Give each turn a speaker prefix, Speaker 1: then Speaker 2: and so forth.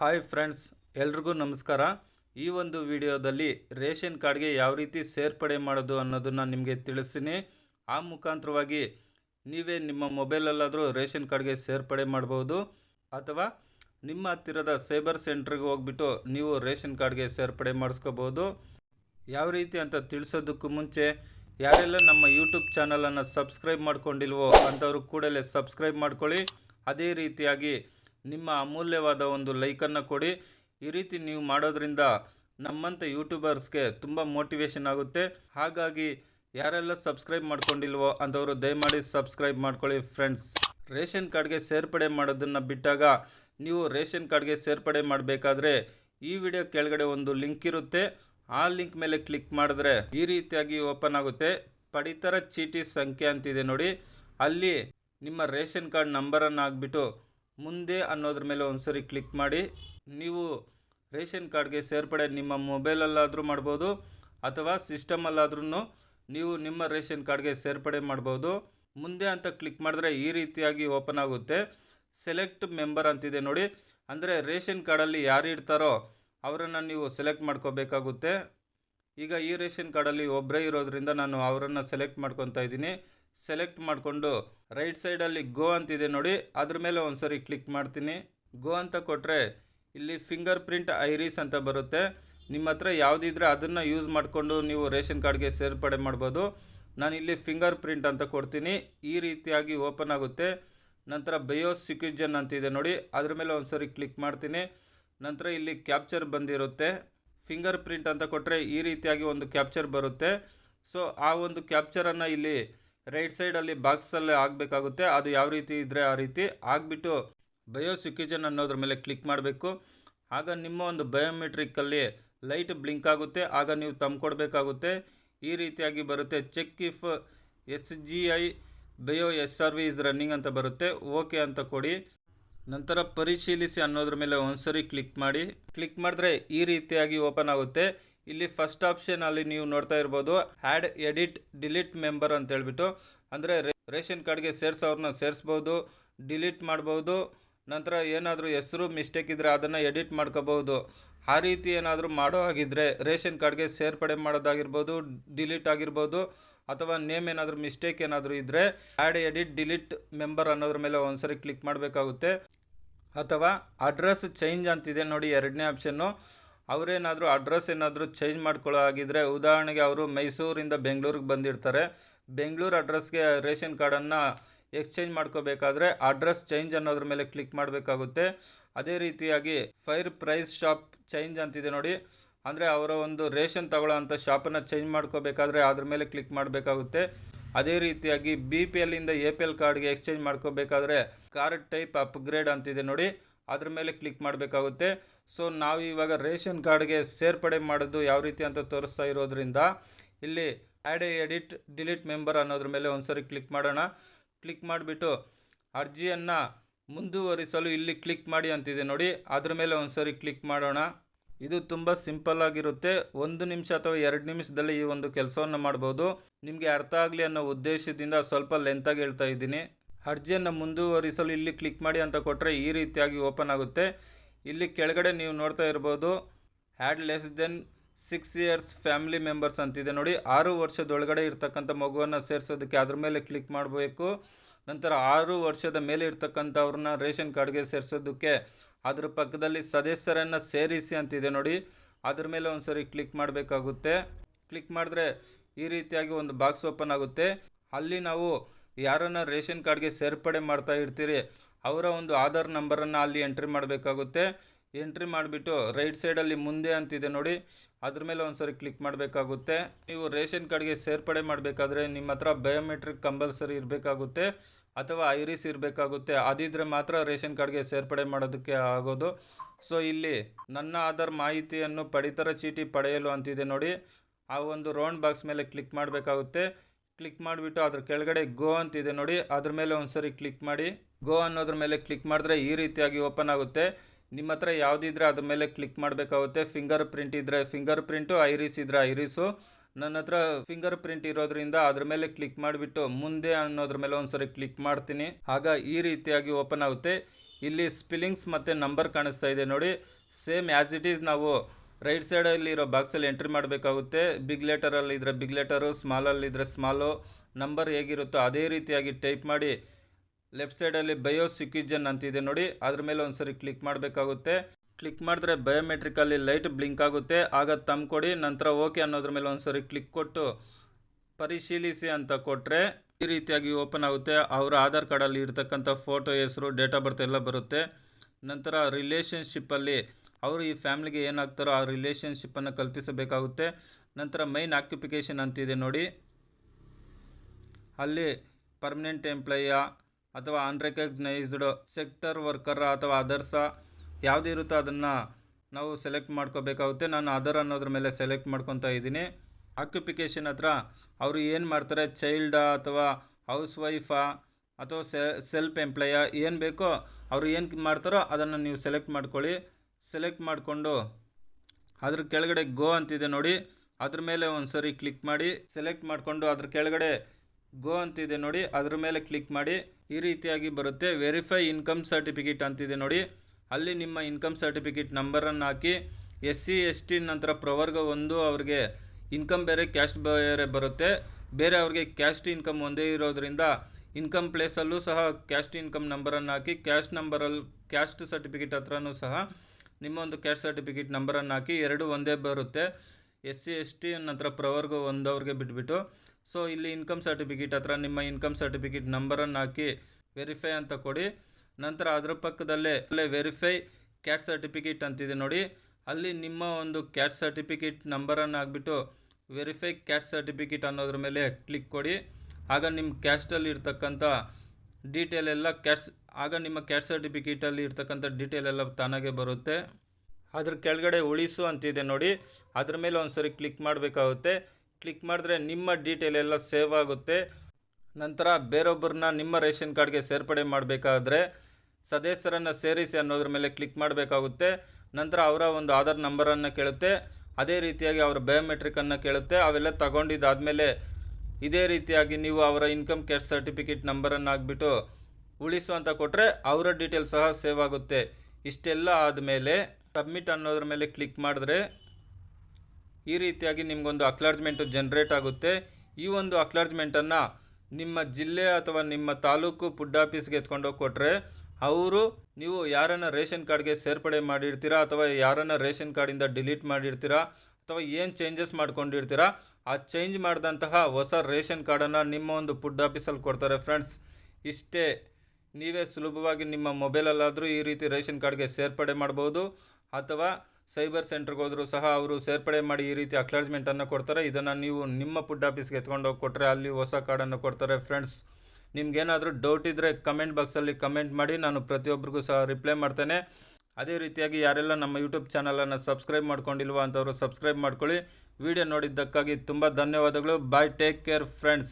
Speaker 1: Hi friends, ಎಲ್ರಿಗೂ ನಮಸ್ಕಾರ. ಈ ಒಂದು ವಿಡಿಯೋದಲ್ಲಿ ರೇಷನ್ ಕಾರ್ಡ್ಗೆ ಯಾವ ರೀತಿ ಸೇರ್ಪಡೆ ಮಾಡೋದು ಅನ್ನೋದನ್ನು ನಿಮಗೆ ತಿಳಿಸ್ತೀನಿ. ಆ ಮುಖಾಂತರವಾಗಿ ನೀವೇ ನಿಮ್ಮ ಮೊಬೈಲಲ್ಲಾದರೂ ರೇಷನ್ ಕಾರ್ಡ್ಗೆ ಸೇರ್ಪಡೆ ಮಾಡ್ಬೋದು. ಅಥವಾ ನಿಮ್ಮ ಹತ್ತಿರದ ಸೈಬರ್ ಸೆಂಟ್ರಿಗೆ ಹೋಗ್ಬಿಟ್ಟು ನೀವು ರೇಷನ್ ಕಾರ್ಡ್ಗೆ ಸೇರ್ಪಡೆ ಮಾಡಿಸ್ಕೋಬೋದು. ಯಾವ ರೀತಿ ಅಂತ ತಿಳಿಸೋದಕ್ಕೂ ಮುಂಚೆ, ಯಾರೆಲ್ಲ ನಮ್ಮ ಯೂಟ್ಯೂಬ್ ಚಾನಲನ್ನು ಸಬ್ಸ್ಕ್ರೈಬ್ ಮಾಡ್ಕೊಂಡಿಲ್ವೋ ಅಂಥವ್ರು ಕೂಡಲೇ ಸಬ್ಸ್ಕ್ರೈಬ್ ಮಾಡ್ಕೊಳ್ಳಿ. ಅದೇ ರೀತಿಯಾಗಿ ನಿಮ್ಮ ಅಮೂಲ್ಯವಾದ ಒಂದು ಲೈಕನ್ನು ಕೊಡಿ. ಈ ರೀತಿ ನೀವು ಮಾಡೋದ್ರಿಂದ ನಮ್ಮಂಥ ಯೂಟ್ಯೂಬರ್ಸ್ಗೆ ತುಂಬ ಮೋಟಿವೇಶನ್ ಆಗುತ್ತೆ. ಹಾಗಾಗಿ ಯಾರೆಲ್ಲ ಸಬ್ಸ್ಕ್ರೈಬ್ ಮಾಡ್ಕೊಂಡಿಲ್ವೋ ಅಂಥವರು ದಯಮಾಡಿ ಸಬ್ಸ್ಕ್ರೈಬ್ ಮಾಡ್ಕೊಳ್ಳಿ ಫ್ರೆಂಡ್ಸ್. ರೇಷನ್ ಕಾರ್ಡ್ಗೆ ಸೇರ್ಪಡೆ ಮಾಡೋದನ್ನು ಬಿಟ್ಟಾಗ ನೀವು ರೇಷನ್ ಕಾರ್ಡ್ಗೆ ಸೇರ್ಪಡೆ ಮಾಡಬೇಕಾದ್ರೆ ಈ ವಿಡಿಯೋ ಕೆಳಗಡೆ ಒಂದು ಲಿಂಕ್ ಇರುತ್ತೆ. ಆ ಲಿಂಕ್ ಮೇಲೆ ಕ್ಲಿಕ್ ಮಾಡಿದ್ರೆ ಈ ರೀತಿಯಾಗಿ ಓಪನ್ ಆಗುತ್ತೆ. ಪಡಿತರ ಚೀಟಿ ಸಂಖ್ಯೆ ಅಂತಿದೆ ನೋಡಿ. ಅಲ್ಲಿ ನಿಮ್ಮ ರೇಷನ್ ಕಾರ್ಡ್ ನಂಬರನ್ನು ಹಾಕ್ಬಿಟ್ಟು ಮುಂದೆ ಅನ್ನೋದ್ರ ಮೇಲೆ ಒಂದ್ಸರಿ ಕ್ಲಿಕ್ ಮಾಡಿ. ನೀವು ರೇಷನ್ ಕಾರ್ಡ್ಗೆ ಸೇರ್ಪಡೆ ನಿಮ್ಮ ಮೊಬೈಲಲ್ಲಾದರೂ ಮಾಡ್ಬೋದು ಅಥವಾ ಸಿಸ್ಟಮಲ್ಲಾದ್ರೂ ನೀವು ನಿಮ್ಮ ರೇಷನ್ ಕಾರ್ಡ್ಗೆ ಸೇರ್ಪಡೆ ಮಾಡ್ಬೋದು. ಮುಂದೆ ಅಂತ ಕ್ಲಿಕ್ ಮಾಡಿದ್ರೆ ಈ ರೀತಿಯಾಗಿ ಓಪನ್ ಆಗುತ್ತೆ. ಸೆಲೆಕ್ಟ್ ಮೆಂಬರ್ ಅಂತಿದೆ ನೋಡಿ. ಅಂದರೆ ರೇಷನ್ ಕಾರ್ಡಲ್ಲಿ ಯಾರು ಇರ್ತಾರೋ ಅವರನ್ನು ನೀವು ಸೆಲೆಕ್ಟ್ ಮಾಡ್ಕೋಬೇಕಾಗುತ್ತೆ. ಈಗ ಈ ರೇಷನ್ ಕಾರ್ಡಲ್ಲಿ ಒಬ್ಬರೇ ಇರೋದ್ರಿಂದ ನಾನು ಅವರನ್ನು ಸೆಲೆಕ್ಟ್ ಮಾಡ್ಕೊತಾ ಇದ್ದೀನಿ. ಸೆಲೆಕ್ಟ್ ಮಾಡಿಕೊಂಡು ರೈಟ್ ಸೈಡಲ್ಲಿ ಗೋ ಅಂತಿದೆ ನೋಡಿ, ಅದ್ರ ಮೇಲೆ ಒಂದ್ಸರಿ ಕ್ಲಿಕ್ ಮಾಡ್ತೀನಿ. ಗೋ ಅಂತ ಕೊಟ್ಟರೆ ಇಲ್ಲಿ ಫಿಂಗರ್ ಪ್ರಿಂಟ್ ಐರಿಸ್ ಅಂತ ಬರುತ್ತೆ. ನಿಮ್ಮ ಹತ್ರ ಯಾವುದಿದ್ರೆ ಅದನ್ನು ಯೂಸ್ ಮಾಡಿಕೊಂಡು ನೀವು ರೇಷನ್ ಕಾರ್ಡ್ಗೆ ಸೇರ್ಪಡೆ ಮಾಡ್ಬೋದು. ನಾನು ಇಲ್ಲಿ ಫಿಂಗರ್ ಪ್ರಿಂಟ್ ಅಂತ ಕೊಡ್ತೀನಿ. ಈ ರೀತಿಯಾಗಿ ಓಪನ್ ಆಗುತ್ತೆ. ನಂತರ ಬಯೋ ಸಿಕ್ಯೂಜನ್ ಅಂತಿದೆ ನೋಡಿ, ಅದ್ರ ಮೇಲೆ ಒಂದ್ಸರಿ ಕ್ಲಿಕ್ ಮಾಡ್ತೀನಿ. ನಂತರ ಇಲ್ಲಿ ಕ್ಯಾಪ್ಚರ್ ಬಂದಿರುತ್ತೆ. ಫಿಂಗರ್ ಪ್ರಿಂಟ್ ಅಂತ ಕೊಟ್ಟರೆ ಈ ರೀತಿಯಾಗಿ ಒಂದು ಕ್ಯಾಪ್ಚರ್ ಬರುತ್ತೆ. ಸೊ ಆ ಒಂದು ಕ್ಯಾಪ್ಚರನ್ನು ಇಲ್ಲಿ ರೈಟ್ ಸೈಡಲ್ಲಿ ಬಾಕ್ಸಲ್ಲೇ ಆಗಬೇಕಾಗುತ್ತೆ ಅದು ಯಾವ ರೀತಿ ಇದ್ದರೆ ಆ ರೀತಿ ಆಗಿಬಿಟ್ಟು ಬಯೋ ಸಿಕ್ಯೂಜನ್ ಅನ್ನೋದ್ರ ಮೇಲೆ ಕ್ಲಿಕ್ ಮಾಡಬೇಕು. ಆಗ ನಿಮ್ಮ ಒಂದು ಬಯೋಮೆಟ್ರಿಕ್ಕಲ್ಲಿ ಲೈಟ್ ಬ್ಲಿಂಕ್ ಆಗುತ್ತೆ. ಆಗ ನೀವು ತಂದುಕೊಡ್ಬೇಕಾಗುತ್ತೆ ಈ ರೀತಿಯಾಗಿ ಬರುತ್ತೆ. Check if S G I bio S R V is running ಅಂತ ಬರುತ್ತೆ. ಓಕೆ ಅಂತ ಕೊಡಿ. ನಂತರ ಪರಿಶೀಲಿಸಿ ಅನ್ನೋದ್ರ ಮೇಲೆ ಒಂದ್ಸರಿ ಕ್ಲಿಕ್ ಮಾಡಿ. ಕ್ಲಿಕ್ ಮಾಡಿದ್ರೆ ಈ ರೀತಿಯಾಗಿ ಓಪನ್ ಆಗುತ್ತೆ. ಇಲ್ಲಿ ಫಸ್ಟ್ ಆಪ್ಷನ್ ಅಲ್ಲಿ ನೀವು ನೋಡ್ತಾ ಇರ್ಬೋದು ಆ್ಯಡ್ ಎಡಿಟ್, ಡಿಲೀಟ್ ಮೆಂಬರ್ ಅಂತ ಹೇಳ್ಬಿಟ್ಟು. ಅಂದರೆ ರೇಷನ್ ಕಾರ್ಡ್ಗೆ ಸೇರಿಸೋರನ್ನ ಸೇರಿಸ್ಬೋದು, ಡಿಲೀಟ್ ಮಾಡ್ಬೋದು. ನಂತರ ಏನಾದರೂ ಹೆಸರು, ಮಿಸ್ಟೇಕ್ ಇದ್ದರೆ ಅದನ್ನು ಎಡಿಟ್ ಮಾಡ್ಕೋಬಹುದು ಆ ರೀತಿ ಏನಾದರೂ ಮಾಡೋ ಹಾಗಿದ್ದರೆ ರೇಷನ್ ಕಾರ್ಡ್ಗೆ ಸೇರ್ಪಡೆ ಮಾಡೋದಾಗಿರ್ಬೋದು, ಡಿಲೀಟ್ ಆಗಿರ್ಬೋದು, ಅಥವಾ ನೇಮ್ ಏನಾದರೂ ಮಿಸ್ಟೇಕ್ ಏನಾದರೂ ಇದ್ದರೆ ಆ್ಯಡ್ ಎಡಿಟ್ ಡಿಲೀಟ್ ಮೆಂಬರ್ ಅನ್ನೋದ್ರ ಮೇಲೆ ಒಂದ್ಸರಿ ಕ್ಲಿಕ್ ಮಾಡಬೇಕಾಗುತ್ತೆ. ಅಥವಾ ಅಡ್ರೆಸ್ ಚೇಂಜ್ ಅಂತಿದೆ ನೋಡಿ ಎರಡನೇ ಆಪ್ಷನ್ನು. ಅವರೇನಾದರೂ ಅಡ್ರೆಸ್ ಏನಾದರೂ ಚೇಂಜ್ ಮಾಡ್ಕೊಳ್ಳೋ ಆಗಿದ್ದರೆ ಉದಾಹರಣೆಗೆ ಅವರು ಮೈಸೂರಿಂದ ಬೆಂಗಳೂರಿಗೆ ಬಂದಿರ್ತಾರೆ. ಬೆಂಗಳೂರು ಅಡ್ರೆಸ್ಗೆ ರೇಷನ್ ಕಾರ್ಡನ್ನು ಎಕ್ಸ್ಚೇಂಜ್ ಮಾಡ್ಕೋಬೇಕಾದ್ರೆ ಅಡ್ರೆಸ್ ಚೇಂಜ್ ಅನ್ನೋದ್ರ ಮೇಲೆ ಕ್ಲಿಕ್ ಮಾಡಬೇಕಾಗುತ್ತೆ. ಅದೇ ರೀತಿಯಾಗಿ ಫೈರ್ ಪ್ರೈಸ್ ಶಾಪ್ ಚೇಂಜ್ ಅಂತಿದೆ ನೋಡಿ. ಅಂದರೆ ಅವರ ಒಂದು ರೇಷನ್ ತಗೊಳ್ಳೋ ಅಂಥ ಶಾಪನ್ನು ಚೇಂಜ್ ಮಾಡ್ಕೋಬೇಕಾದ್ರೆ ಅದ್ರ ಮೇಲೆ ಕ್ಲಿಕ್ ಮಾಡಬೇಕಾಗುತ್ತೆ. ಅದೇ ರೀತಿಯಾಗಿ ಬಿ ಪಿ ಎಲ್ಲಿಂದ ಎ ಪಿ ಎಲ್ ಕಾರ್ಡ್ಗೆ ಎಕ್ಸ್ಚೇಂಜ್ ಮಾಡ್ಕೋಬೇಕಾದ್ರೆ ಕಾರ್ಡ್ ಟೈಪ್ ಅಪ್ಗ್ರೇಡ್ ಅಂತಿದೆ ನೋಡಿ. ಅದ್ರ ಮೇಲೆ ಕ್ಲಿಕ್ ಮಾಡಬೇಕಾಗುತ್ತೆ. ಸೊ, ನಾವು ಇವಾಗ ರೇಷನ್ ಕಾರ್ಡ್ಗೆ ಸೇರ್ಪಡೆ ಮಾಡೋದು ಯಾವ ರೀತಿ ಅಂತ ತೋರಿಸ್ತಾ ಇರೋದ್ರಿಂದ ಇಲ್ಲಿ ಆ್ಯಡ್ ಎಡಿಟ್ ಡಿಲೀಟ್ ಮೆಂಬರ್ ಅನ್ನೋದ್ರ ಮೇಲೆ ಒಂದ್ಸರಿ ಕ್ಲಿಕ್ ಮಾಡೋಣ. ಕ್ಲಿಕ್ ಮಾಡಿಬಿಟ್ಟು ಅರ್ಜಿಯನ್ನು ಮುಂದುವರಿಸಲು ಇಲ್ಲಿ ಕ್ಲಿಕ್ ಮಾಡಿ ಅಂತಿದೆ ನೋಡಿ. ಅದ್ರ ಮೇಲೆ ಒಂದ್ಸರಿ ಕ್ಲಿಕ್ ಮಾಡೋಣ. ಇದು ತುಂಬ ಸಿಂಪಲ್ ಆಗಿರುತ್ತೆ. ಒಂದು ನಿಮಿಷ ಅಥವಾ ಎರಡು ನಿಮಿಷದಲ್ಲಿ ಈ ಒಂದು ಕೆಲಸವನ್ನು ಮಾಡ್ಬೋದು. ನಿಮಗೆ ಅರ್ಥ ಆಗಲಿ ಅನ್ನೋ ಉದ್ದೇಶದಿಂದ ಸ್ವಲ್ಪ ಲೆಂತಾಗಿ ಹೇಳ್ತಾ ಇದ್ದೀನಿ. ಅರ್ಜಿಯನ್ನು ಮುಂದುವರಿಸಲು ಇಲ್ಲಿ ಕ್ಲಿಕ್ ಮಾಡಿ ಅಂತ ಕೊಟ್ಟರೆ ಈ ರೀತಿಯಾಗಿ ಓಪನ್ ಆಗುತ್ತೆ. ಇಲ್ಲಿ ಕೆಳಗಡೆ ನೀವು ನೋಡ್ತಾ ಇರ್ಬೋದು. Had less than six years family members ಅಂತಿದೆ. ನೋಡಿ, ಆರು ವರ್ಷದೊಳಗಡೆ ಇರ್ತಕ್ಕಂಥ ಮಗುವನ್ನು ಸೇರಿಸೋದಕ್ಕೆ ಅದ್ರ ಮೇಲೆ ಕ್ಲಿಕ್ ಮಾಡಬೇಕು. ನಂತರ ಆರು ವರ್ಷದ ಮೇಲೆ ಇರ್ತಕ್ಕಂಥವ್ರನ್ನ ರೇಷನ್ ಕಾರ್ಡ್ಗೆ ಸೇರಿಸೋದಕ್ಕೆ ಅದ್ರ ಪಕ್ಕದಲ್ಲಿ ಸದಸ್ಯರನ್ನು ಸೇರಿಸಿ ಅಂತಿದೆ. ನೋಡಿ, ಅದ್ರ ಮೇಲೆ ಒಂದ್ಸರಿ ಕ್ಲಿಕ್ ಮಾಡಬೇಕಾಗುತ್ತೆ. ಕ್ಲಿಕ್ ಮಾಡಿದ್ರೆ ಈ ರೀತಿಯಾಗಿ ಒಂದು ಬಾಕ್ಸ್ ಓಪನ್ ಆಗುತ್ತೆ. ಅಲ್ಲಿ ನಾವು ಯಾರನ್ನ ರೇಷನ್ ಕಾರ್ಡ್ಗೆ ಸೇರ್ಪಡೆ ಮಾಡ್ತಾ ಇರ್ತೀರಿ, ಅವರ ಒಂದು ಆಧಾರ್ ನಂಬರನ್ನು ಅಲ್ಲಿ ಎಂಟ್ರಿ ಮಾಡಬೇಕಾಗುತ್ತೆ. ಎಂಟ್ರಿ ಮಾಡಿಬಿಟ್ಟು ರೈಟ್ ಸೈಡಲ್ಲಿ ಮುಂದೆ ಅಂತಿದೆ ನೋಡಿ. ಅದ್ರ ಮೇಲೆ ಒಂದ್ಸರಿ ಕ್ಲಿಕ್ ಮಾಡಬೇಕಾಗುತ್ತೆ. ನೀವು ರೇಷನ್ ಕಾರ್ಡ್ಗೆ ಸೇರ್ಪಡೆ ಮಾಡಬೇಕಾದ್ರೆ ನಿಮ್ಮ ಹತ್ರ ಬಯೋಮೆಟ್ರಿಕ್ ಕಂಪಲ್ಸರಿ ಇರಬೇಕಾಗುತ್ತೆ ಅಥವಾ ಐರಿಸ್ ಇರಬೇಕಾಗುತ್ತೆ. ಅದಿದ್ದರೆ ಮಾತ್ರ ರೇಷನ್ ಕಾರ್ಡ್ಗೆ ಸೇರ್ಪಡೆ ಮಾಡೋದಕ್ಕೆ ಆಗೋದು. ಸೊ ಇಲ್ಲಿ ನನ್ನ ಆಧಾರ್ ಮಾಹಿತಿಯನ್ನು ಪಡಿತರ ಚೀಟಿ ಪಡೆಯಲು ಅಂತಿದೆ ನೋಡಿ. ಆ ಒಂದು ರೌಂಡ್ ಬಾಕ್ಸ್ ಮೇಲೆ ಕ್ಲಿಕ್ ಮಾಡಬೇಕಾಗುತ್ತೆ. ಕ್ಲಿಕ್ ಮಾಡಿಬಿಟ್ಟು ಅದ್ರ ಕೆಳಗಡೆ ಗೋ ಅಂತಿದೆ ನೋಡಿ. ಅದ್ರ ಮೇಲೆ ಒಂದ್ಸರಿ ಕ್ಲಿಕ್ ಮಾಡಿ. ಗೋ ಅನ್ನೋದ್ರ ಮೇಲೆ ಕ್ಲಿಕ್ ಮಾಡಿದ್ರೆ ಈ ರೀತಿಯಾಗಿ ಓಪನ್ ಆಗುತ್ತೆ. ನಿಮ್ಮ ಹತ್ರ ಯಾವುದಿದ್ರೆ ಅದ್ರ ಮೇಲೆ ಕ್ಲಿಕ್ ಮಾಡಬೇಕಾಗುತ್ತೆ. ಫಿಂಗರ್ ಪ್ರಿಂಟ್ ಇದ್ದರೆ ಫಿಂಗರ್ ಪ್ರಿಂಟು ಐರಿಸ್ ಇದ್ದರೆ ಐರಿಸು ನನ್ನ ಹತ್ರ ಫಿಂಗರ್ ಪ್ರಿಂಟ್ ಇರೋದ್ರಿಂದ ಅದ್ರ ಮೇಲೆ ಕ್ಲಿಕ್ ಮಾಡಿಬಿಟ್ಟು ಮುಂದೆ ಅನ್ನೋದ್ರ ಮೇಲೆ ಒಂದ್ಸರಿ ಕ್ಲಿಕ್ ಮಾಡ್ತೀನಿ. ಆಗ ಈ ರೀತಿಯಾಗಿ ಓಪನ್ ಆಗುತ್ತೆ. ಇಲ್ಲಿ ಸ್ಪಿಲ್ಲಿಂಗ್ಸ್ ಮತ್ತು ನಂಬರ್ ಕಾಣಿಸ್ತಾ ಇದೆ ನೋಡಿ. ಸೇಮ್ ಆ್ಯಸ್ ಇಟ್ ಈಸ್ ನಾವು ರೈಟ್ ಸೈಡಲ್ಲಿ ಇರೋ ಬಾಕ್ಸಲ್ಲಿ ಎಂಟ್ರಿ ಮಾಡಬೇಕಾಗುತ್ತೆ. ಬಿಗ್ ಲೆಟರಲ್ಲಿ ಇದ್ರೆ ಬಿಗ್ ಲೆಟರು ಸ್ಮಾಲಲ್ಲಿ ಇದ್ರೆ ಸ್ಮಾಲು ನಂಬರ್ ಹೇಗಿರುತ್ತೋ ಅದೇ ರೀತಿಯಾಗಿ ಟೈಪ್ ಮಾಡಿ ಲೆಫ್ಟ್ ಸೈಡಲ್ಲಿ ಬಯೋ ಸಿಕ್ವಿಜನ್ ಅಂತಿದೆ ನೋಡಿ. ಅದ್ರ ಮೇಲೆ ಒಂದ್ಸರಿ ಕ್ಲಿಕ್ ಮಾಡಬೇಕಾಗುತ್ತೆ. ಕ್ಲಿಕ್ ಮಾಡಿದ್ರೆ ಬಯೋಮೆಟ್ರಿಕಲ್ಲಿ ಲೈಟ್ ಬ್ಲಿಂಕ್ ಆಗುತ್ತೆ. ಆಗ ತಮ್ಮ ಕೊಡಿ, ನಂತರ ಓಕೆ ಅನ್ನೋದ್ರ ಮೇಲೆ ಒಂದ್ಸರಿ ಕ್ಲಿಕ್ ಕೊಟ್ಟು ಪರಿಶೀಲಿಸಿ ಅಂತ ಕೊಟ್ಟರೆ ಈ ರೀತಿಯಾಗಿ ಓಪನ್ ಆಗುತ್ತೆ. ಅವರ ಆಧಾರ್ ಕಾರ್ಡಲ್ಲಿ ಇರ್ತಕ್ಕಂಥ ಫೋಟೋ, ಹೆಸರು, ಡೇಟ್ ಆಫ್ ಬರ್ತ್ ಎಲ್ಲ ಬರುತ್ತೆ. ನಂತರ ರಿಲೇಷನ್ಶಿಪ್ಪಲ್ಲಿ ಅವರು ಈ ಫ್ಯಾಮ್ಲಿಗೆ ಏನಾಗ್ತಾರೋ ಆ ರಿಲೇಷನ್ಶಿಪ್ಪನ್ನು ಕಲ್ಪಿಸಬೇಕಾಗುತ್ತೆ. ನಂತರ ಮೈನ್ ಆಕ್ಯುಪಿಕೇಷನ್ ಅಂತಿದೆ ನೋಡಿ. ಅಲ್ಲಿ ಪರ್ಮನೆಂಟ್ ಎಂಪ್ಲಾಯ ಅಥವಾ ಅನ್ರೆಕಗ್ನೈಸ್ಡ್ ಸೆಕ್ಟರ್ ವರ್ಕರ್ ಅಥವಾ ಅದರ್ಸ ಯಾವುದೇ ಇರುತ್ತೋ ಅದನ್ನು ನಾವು ಸೆಲೆಕ್ಟ್ ಮಾಡ್ಕೋಬೇಕಾಗುತ್ತೆ. ನಾನು ಅದರ್ ಅನ್ನೋದ್ರ ಮೇಲೆ ಸೆಲೆಕ್ಟ್ ಮಾಡ್ಕೊತಾ ಇದ್ದೀನಿ. ಆಕ್ಯುಪಿಕೇಷನ್ ಹತ್ರ ಅವರು ಏನು ಮಾಡ್ತಾರೆ? ಚೈಲ್ಡಾ ಅಥವಾ ಹೌಸ್ ವೈಫಾ ಅಥವಾ ಸೆಲ್ಫ್ ಎಂಪ್ಲಾಯ ಏನು ಬೇಕೋ ಅವರು ಏನು ಮಾಡ್ತಾರೋ ಅದನ್ನು ನೀವು ಸೆಲೆಕ್ಟ್ ಮಾಡ್ಕೊಳ್ಳಿ. ಸೆಲೆಕ್ಟ್ ಮಾಡಿಕೊಂಡು ಅದ್ರ ಕೆಳಗಡೆ ಗೋ ಅಂತಿದೆ ನೋಡಿ. ಅದ್ರ ಮೇಲೆ ಒಂದು ಸರಿ ಕ್ಲಿಕ್ ಮಾಡಿ. ಸೆಲೆಕ್ಟ್ ಮಾಡಿಕೊಂಡು ಅದ್ರ ಕೆಳಗಡೆ ಗೋ ಅಂತಿದೆ ನೋಡಿ. ಅದ್ರ ಮೇಲೆ ಕ್ಲಿಕ್ ಮಾಡಿ. ಈ ರೀತಿಯಾಗಿ ಬರುತ್ತೆ. ವೆರಿಫೈ ಇನ್ಕಮ್ ಸರ್ಟಿಫಿಕೇಟ್ ಅಂತಿದೆ ನೋಡಿ. ಅಲ್ಲಿ ನಿಮ್ಮ ಇನ್ಕಮ್ ಸರ್ಟಿಫಿಕೇಟ್ ನಂಬರನ್ನು ಹಾಕಿ ಎಸ್ ಸಿ ಎಸ್ ಟಿ ನಂತರ ಪ್ರವರ್ಗ ಒಂದು ಅವ್ರಿಗೆ ಇನ್ಕಮ್ ಬೇರೆ ಕ್ಯಾಸ್ಟ್ ಬೇರೆ ಬರುತ್ತೆ. ಬೇರೆ ಅವ್ರಿಗೆ ಕ್ಯಾಸ್ಟ್ ಇನ್ಕಮ್ ಒಂದೇ ಇರೋದರಿಂದ ಇನ್ಕಮ್ ಪ್ಲೇಸಲ್ಲೂ ಸಹ ಕ್ಯಾಸ್ಟ್ ಇನ್ಕಮ್ ನಂಬರನ್ನು ಹಾಕಿ ಕ್ಯಾಸ್ಟ್ ನಂಬರಲ್ಲಿ ಕ್ಯಾಸ್ಟ್ ಸರ್ಟಿಫಿಕೇಟ್ ಹತ್ರನೂ ಸಹ ನಿಮ್ಮ ಒಂದು ಕ್ಯಾಸ್ಟ್ ಸರ್ಟಿಫಿಕೇಟ್ ನಂಬರನ್ನು ಹಾಕಿ ಎರಡು ಒಂದೇ ಬರುತ್ತೆ. ಎಸ್ ಸಿ ಎಸ್ ಟಿ ನಂತರ ಪ್ರವರ್ಗ ಒಂದವ್ರಿಗೆ ಬಿಟ್ಬಿಟ್ಟು ಸೊ ಇಲ್ಲಿ ಇನ್ಕಮ್ ಸರ್ಟಿಫಿಕೇಟ್ ಹತ್ರ ನಿಮ್ಮ ಇನ್ಕಮ್ ಸರ್ಟಿಫಿಕೇಟ್ ನಂಬರನ್ನು ಹಾಕಿ ವೆರಿಫೈ ಅಂತ ಕೊಡಿ. ನಂತರ ಅದರ ಪಕ್ಕದಲ್ಲೇ ಅಲ್ಲೇ ವೆರಿಫೈ ಕ್ಯಾಟ್ ಸರ್ಟಿಫಿಕೇಟ್ ಅಂತಿದೆ ನೋಡಿ. ಅಲ್ಲಿ ನಿಮ್ಮ ಒಂದು ಕ್ಯಾಟ್ ಸರ್ಟಿಫಿಕೇಟ್ ನಂಬರನ್ನು ಹಾಕ್ಬಿಟ್ಟು ವೆರಿಫೈ ಕ್ಯಾಟ್ ಸರ್ಟಿಫಿಕೇಟ್ ಅನ್ನೋದ್ರ ಮೇಲೆ ಕ್ಲಿಕ್ ಕೊಡಿ. ಆಗ ನಿಮ್ಮ ಕ್ಯಾಸ್ಟಲ್ಲಿ ಇರ್ತಕ್ಕಂಥ ಡೀಟೇಲ್ ಎಲ್ಲ ಕ್ಯಾಟ್ಸ್ ಆಗ ನಿಮ್ಮ ಕ್ಯಾಟ್ ಸರ್ಟಿಫಿಕೇಟಲ್ಲಿ ಇರ್ತಕ್ಕಂಥ ಡೀಟೇಲ್ ಎಲ್ಲ ತಾನಾಗೆ ಬರುತ್ತೆ. ಅದ್ರ ಕೆಳಗಡೆ ಉಳಿಸು ಅಂತಿದೆ ನೋಡಿ. ಅದ್ರ ಮೇಲೆ ಒಂದು ಸರಿ ಕ್ಲಿಕ್ ಮಾಡಬೇಕಾಗುತ್ತೆ. ಕ್ಲಿಕ್ ಮಾಡಿದ್ರೆ ನಿಮ್ಮ ಡೀಟೇಲ್ ಎಲ್ಲ ಸೇವ್ ಆಗುತ್ತೆ. ನಂತರ ಬೇರೊಬ್ಬರನ್ನ ನಿಮ್ಮ ರೇಷನ್ ಕಾರ್ಡ್ಗೆ ಸೇರ್ಪಡೆ ಮಾಡಬೇಕಾದ್ರೆ ಸದಸ್ಯರನ್ನು ಸೇರಿಸಿ ಅನ್ನೋದ್ರ ಮೇಲೆ ಕ್ಲಿಕ್ ಮಾಡಬೇಕಾಗುತ್ತೆ. ನಂತರ ಅವರ ಒಂದು ಆಧಾರ್ ನಂಬರನ್ನು ಕೇಳುತ್ತೆ. ಅದೇ ರೀತಿಯಾಗಿ ಅವರ ಬಯೋಮೆಟ್ರಿಕನ್ನು ಕೇಳುತ್ತೆ. ಅವೆಲ್ಲ ತಗೊಂಡಿದ್ದಾದಮೇಲೆ ಇದೇ ರೀತಿಯಾಗಿ ನೀವು ಅವರ ಇನ್ಕಮ್ ಕ್ಯಾಶ್ ಸರ್ಟಿಫಿಕೇಟ್ ನಂಬರನ್ನು ಹಾಕ್ಬಿಟ್ಟು ಉಳಿಸು ಅಂತ ಕೊಟ್ಟರೆ ಅವರ ಡೀಟೇಲ್ ಸಹ ಸೇವ್ ಆಗುತ್ತೆ. ಇಷ್ಟೆಲ್ಲ ಆದಮೇಲೆ ಸಬ್ಮಿಟ್ ಅನ್ನೋದ್ರ ಮೇಲೆ ಕ್ಲಿಕ್ ಮಾಡಿದ್ರೆ ಈ ರೀತಿಯಾಗಿ ನಿಮಗೊಂದು ಅಕ್ಲಾರ್ಜ್ಮೆಂಟು ಜನ್ರೇಟ್ ಆಗುತ್ತೆ. ಈ ಒಂದು ಅಕ್ಲಾರ್ಜ್ಮೆಂಟನ್ನು ನಿಮ್ಮ ಜಿಲ್ಲೆ ಅಥವಾ ನಿಮ್ಮ ತಾಲೂಕು ಫುಡ್ ಆಫೀಸ್ಗೆ ಎತ್ಕೊಂಡೋಗಿ ಕೊಟ್ಟರೆ ಅವರು ನೀವು ಯಾರನ್ನು ರೇಷನ್ ಕಾರ್ಡ್ಗೆ ಸೇರ್ಪಡೆ ಮಾಡಿರ್ತೀರಾ ಅಥವಾ ಯಾರನ್ನು ರೇಷನ್ ಕಾರ್ಡಿಂದ ಡಿಲೀಟ್ ಮಾಡಿರ್ತೀರಾ ಅಥವಾ ಏನು ಚೇಂಜಸ್ ಮಾಡ್ಕೊಂಡಿರ್ತೀರಾ, ಆ ಚೇಂಜ್ ಮಾಡಿದಂತಹ ಹೊಸ ರೇಷನ್ ಕಾರ್ಡನ್ನು ನಿಮ್ಮ ಒಂದು ಫುಡ್ ಆಫೀಸಲ್ಲಿ ಕೊಡ್ತಾರೆ ಫ್ರೆಂಡ್ಸ್ ಇಷ್ಟೇ, ನೀವೇ ಸುಲಭವಾಗಿ ನಿಮ್ಮ ಮೊಬೈಲಲ್ಲಾದರೂ ಈ ರೀತಿ ರೇಷನ್ ಕಾರ್ಡ್ಗೆ ಸೇರ್ಪಡೆ ಮಾಡ್ಬೋದು. ಅಥವಾ ಸೈಬರ್ ಸೆಂಟ್ರಿಗೆ ಹೋದರೂ ಸಹ ಅವರು ಸೇರ್ಪಡೆ ಮಾಡಿ ಈ ರೀತಿ ಅಕ್ನಾಲಜ್ಮೆಂಟನ್ನು ಕೊಡ್ತಾರೆ. ಇದನ್ನು ನೀವು ನಿಮ್ಮ ಪುಡ್ ಆಫೀಸ್ಗೆ ಎತ್ಕೊಂಡೋಗಿ ಕೊಟ್ಟರೆ ಅಲ್ಲಿ ಹೊಸ ಕಾರ್ಡನ್ನು ಕೊಡ್ತಾರೆ. ಫ್ರೆಂಡ್ಸ್, ನಿಮ್ಗೇನಾದರೂ ಡೌಟ್ ಇದ್ದರೆ ಕಮೆಂಟ್ ಬಾಕ್ಸಲ್ಲಿ ಕಮೆಂಟ್ ಮಾಡಿ, ನಾನು ಪ್ರತಿಯೊಬ್ಬರಿಗೂ ಸಹ ರಿಪ್ಲೈ ಮಾಡ್ತೇನೆ. ಅದೇ ರೀತಿಯಾಗಿ ಯಾರೆಲ್ಲ ನಮ್ಮ ಯೂಟ್ಯೂಬ್ ಚಾನಲನ್ನು ಸಬ್ಸ್ಕ್ರೈಬ್ ಮಾಡ್ಕೊಂಡಿಲ್ವ ಅಂತವರು ಸಬ್ಸ್ಕ್ರೈಬ್ ಮಾಡ್ಕೊಳ್ಳಿ. ವಿಡಿಯೋ ನೋಡಿದ್ದಕ್ಕಾಗಿ ತುಂಬ ಧನ್ಯವಾದಗಳು. Bye take care friends